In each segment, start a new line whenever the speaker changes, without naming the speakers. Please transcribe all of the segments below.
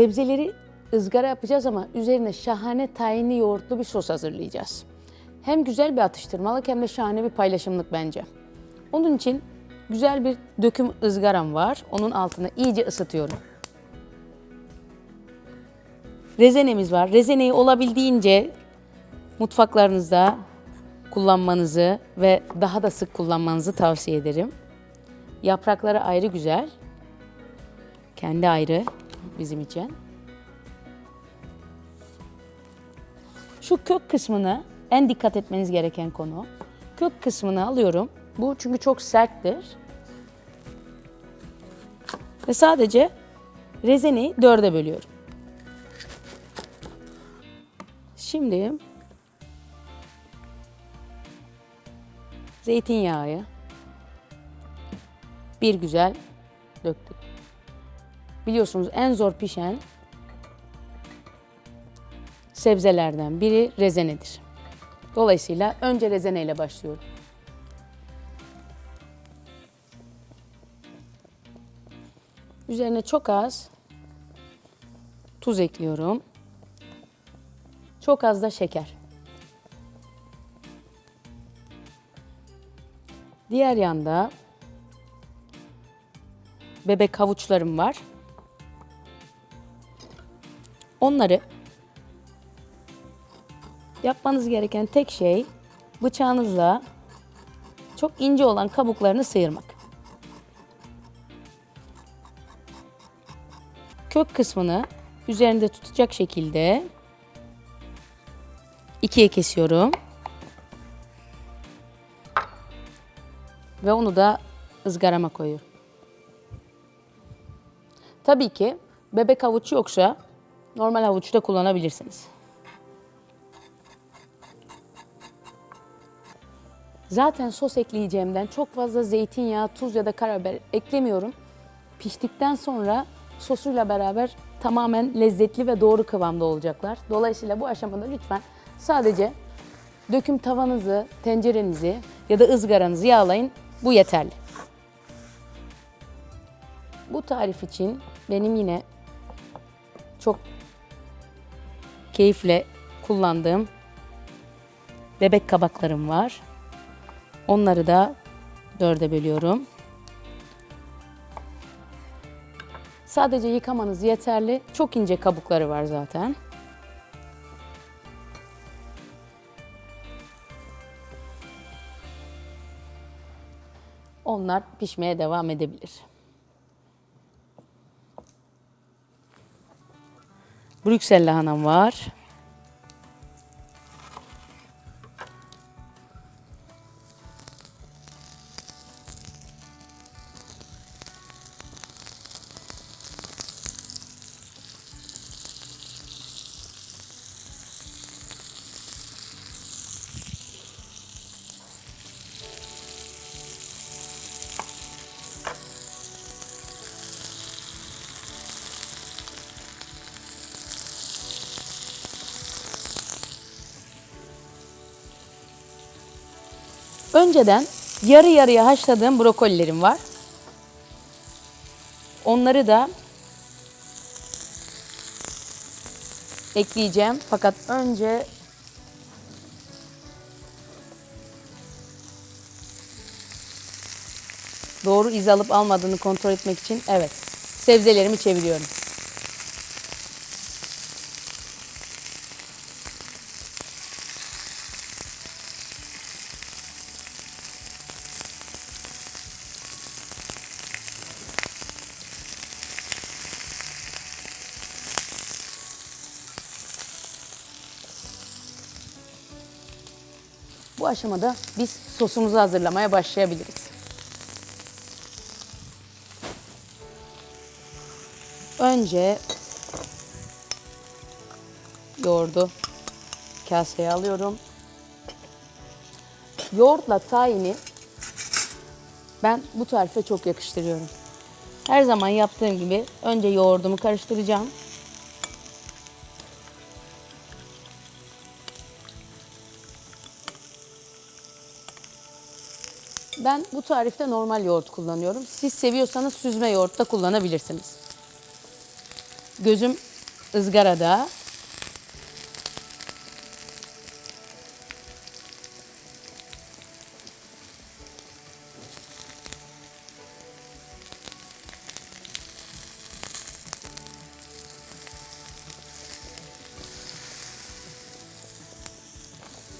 Sebzeleri ızgara yapacağız ama üzerine şahane tahinli yoğurtlu bir sos hazırlayacağız. Hem güzel bir atıştırmalık hem de şahane bir paylaşımlık bence. Onun için güzel bir döküm ızgaram var. Onun altını iyice ısıtıyorum. Rezenemiz var. Rezeneyi olabildiğince mutfaklarınızda kullanmanızı ve daha da sık kullanmanızı tavsiye ederim. Yaprakları ayrı güzel. Kendi ayrı bizim için. Şu kök kısmını en dikkat etmeniz gereken konu. Kök kısmını alıyorum. Bu çünkü çok serttir. Ve sadece rezeneyi dörde bölüyorum. Şimdi zeytinyağı bir güzel döktük. Biliyorsunuz en zor pişen sebzelerden biri rezenedir. Dolayısıyla önce rezeneyle başlıyorum. Üzerine çok az tuz ekliyorum. Çok az da şeker. Diğer yanda bebek havuçlarım var. Onları yapmanız gereken tek şey bıçağınızla çok ince olan kabuklarını sıyırmak. Kök kısmını üzerinde tutacak şekilde ikiye kesiyorum. Ve onu da ızgarama koyuyorum. Tabii ki bebek havuç yoksa normal havuç da kullanabilirsiniz. Zaten sos ekleyeceğimden çok fazla zeytinyağı, tuz ya da karabiber eklemiyorum. Piştikten sonra sosuyla beraber tamamen lezzetli ve doğru kıvamda olacaklar. Dolayısıyla bu aşamada lütfen sadece döküm tavanızı, tencerenizi ya da ızgaranızı yağlayın. Bu yeterli. Bu tarif için benim yine çok keyifle kullandığım bebek kabaklarım var. Onları da dörde bölüyorum. Sadece yıkamanız yeterli. Çok ince kabukları var zaten. Onlar pişmeye devam edebilir. Brüksel lahanam var. Önceden yarı yarıya haşladığım brokolilerim var. Onları da ekleyeceğim. Fakat önce doğru iz alıp almadığını kontrol etmek için evet sebzelerimi çeviriyorum. Aşamada biz sosumuzu hazırlamaya başlayabiliriz. Önce yoğurdu kaseye alıyorum. Yoğurtla tahini ben bu tarife çok yakıştırıyorum. Her zaman yaptığım gibi önce yoğurdumu karıştıracağım. Ben bu tarifte normal yoğurt kullanıyorum. Siz seviyorsanız süzme yoğurt da kullanabilirsiniz. Gözüm ızgarada.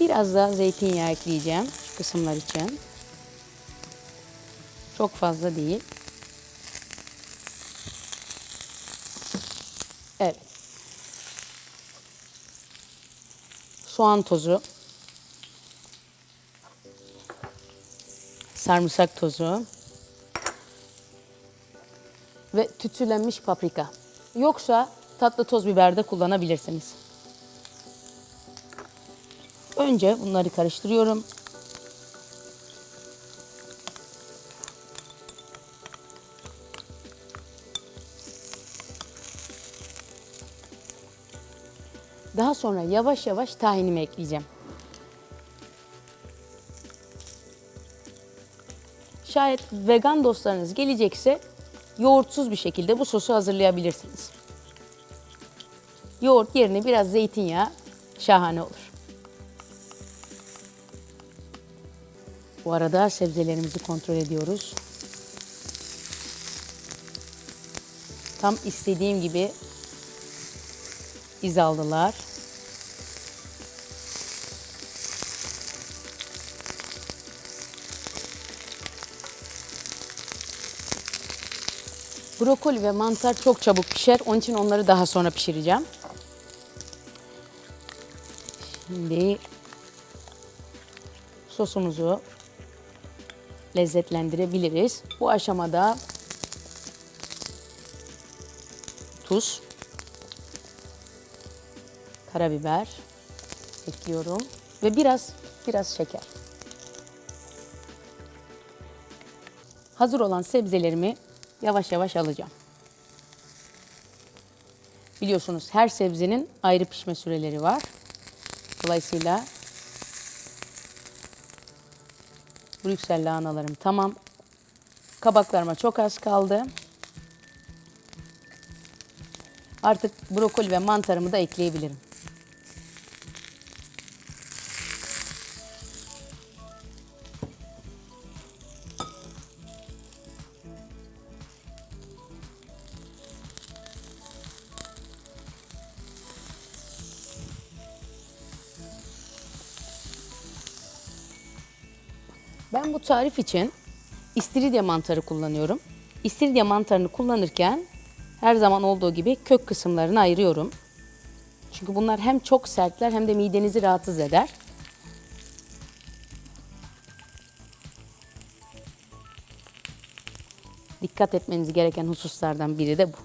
Biraz daha zeytinyağı ekleyeceğim şu kısımlar için. Çok fazla değil. Evet. Soğan tozu. Sarımsak tozu. Ve tütsülenmiş paprika. Yoksa tatlı toz biber de kullanabilirsiniz. Önce bunları karıştırıyorum. Daha sonra yavaş yavaş tahinimi ekleyeceğim. Şayet vegan dostlarınız gelecekse yoğurtsuz bir şekilde bu sosu hazırlayabilirsiniz. Yoğurt yerine biraz zeytinyağı şahane olur. Bu arada sebzelerimizi kontrol ediyoruz. Tam istediğim gibi iz aldılar. Brokoli ve mantar çok çabuk pişer. Onun için onları daha sonra pişireceğim. Şimdi sosumuzu lezzetlendirebiliriz. Bu aşamada tuz, karabiber ekliyorum ve biraz biraz şeker. Hazır olan sebzelerimi yavaş yavaş alacağım. Biliyorsunuz her sebzenin ayrı pişme süreleri var. Dolayısıyla Brüksel lahanalarım tamam. Kabaklarıma çok az kaldı. Artık brokoli ve mantarımı da ekleyebilirim. Ben bu tarif için istiridye mantarı kullanıyorum. İstiridye mantarını kullanırken her zaman olduğu gibi kök kısımlarını ayırıyorum. Çünkü bunlar hem çok sertler hem de midenizi rahatsız eder. Dikkat etmeniz gereken hususlardan biri de bu.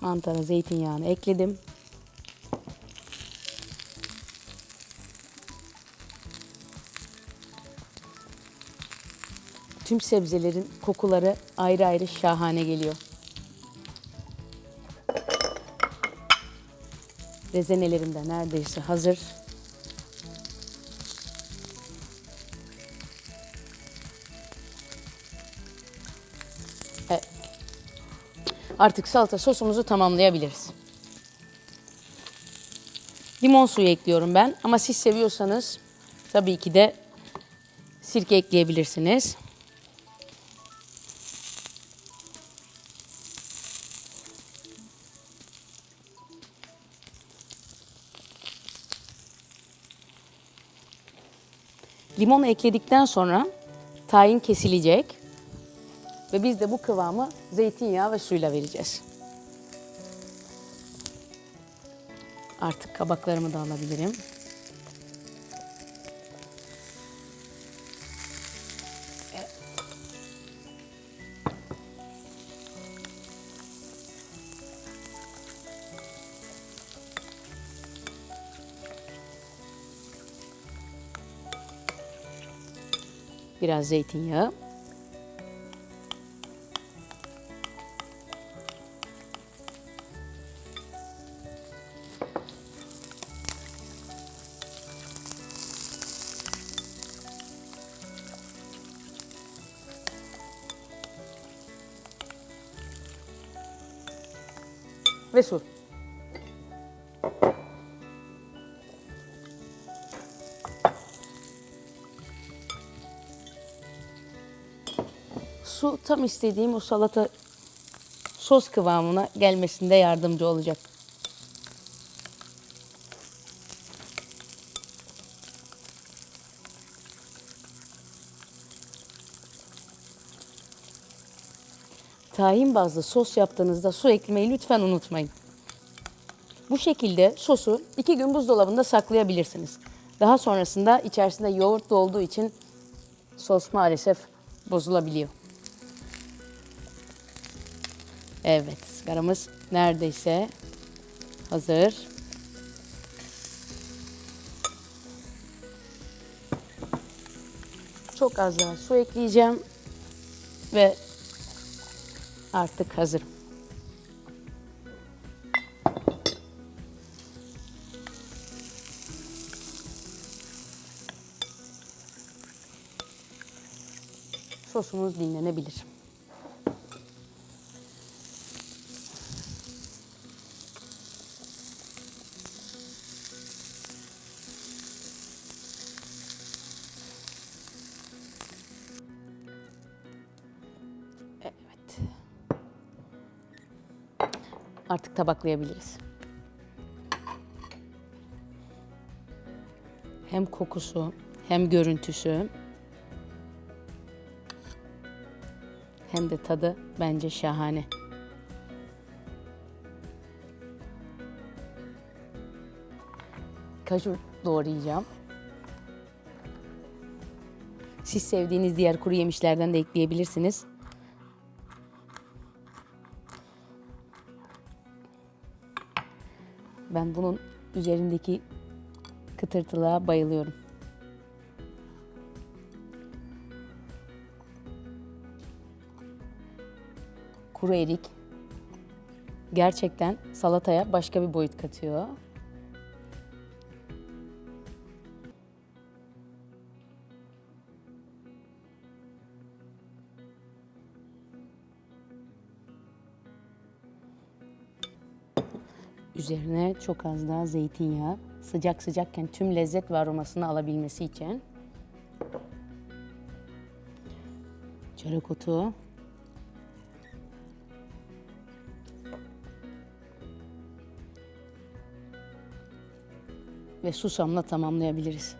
Mantara zeytinyağını ekledim. Tüm sebzelerin kokuları ayrı ayrı şahane geliyor. Rezenelerim de neredeyse hazır. Artık salata sosumuzu tamamlayabiliriz. Limon suyu ekliyorum ben ama siz seviyorsanız tabii ki de sirke ekleyebilirsiniz. Limonu ekledikten sonra tahin kesilecek ve biz de bu kıvamı zeytinyağı ve suyla vereceğiz. Artık kabaklarımı da alabilirim. Biraz zeytinyağı. Su tam istediğim o salata sos kıvamına gelmesinde yardımcı olacak. Tahin bazlı sos yaptığınızda su eklemeyi lütfen unutmayın. Bu şekilde sosu iki gün buzdolabında saklayabilirsiniz. Daha sonrasında içerisinde yoğurt da olduğu için sos maalesef bozulabiliyor. Evet, ızgaramız neredeyse hazır. Çok az daha su ekleyeceğim ve artık hazırım. Sosumuz dinlenebilir. Artık tabaklayabiliriz. Hem kokusu hem görüntüsü hem de tadı bence şahane. Kaju doğrayacağım. Siz sevdiğiniz diğer kuru yemişlerden de ekleyebilirsiniz. Ben bunun üzerindeki kıtırtılığa bayılıyorum. Kuru erik gerçekten salataya başka bir boyut katıyor. Üzerine çok az daha zeytinyağı. Sıcak sıcakken tüm lezzet ve aromasını alabilmesi için. Çörek otu. Ve susamla tamamlayabiliriz.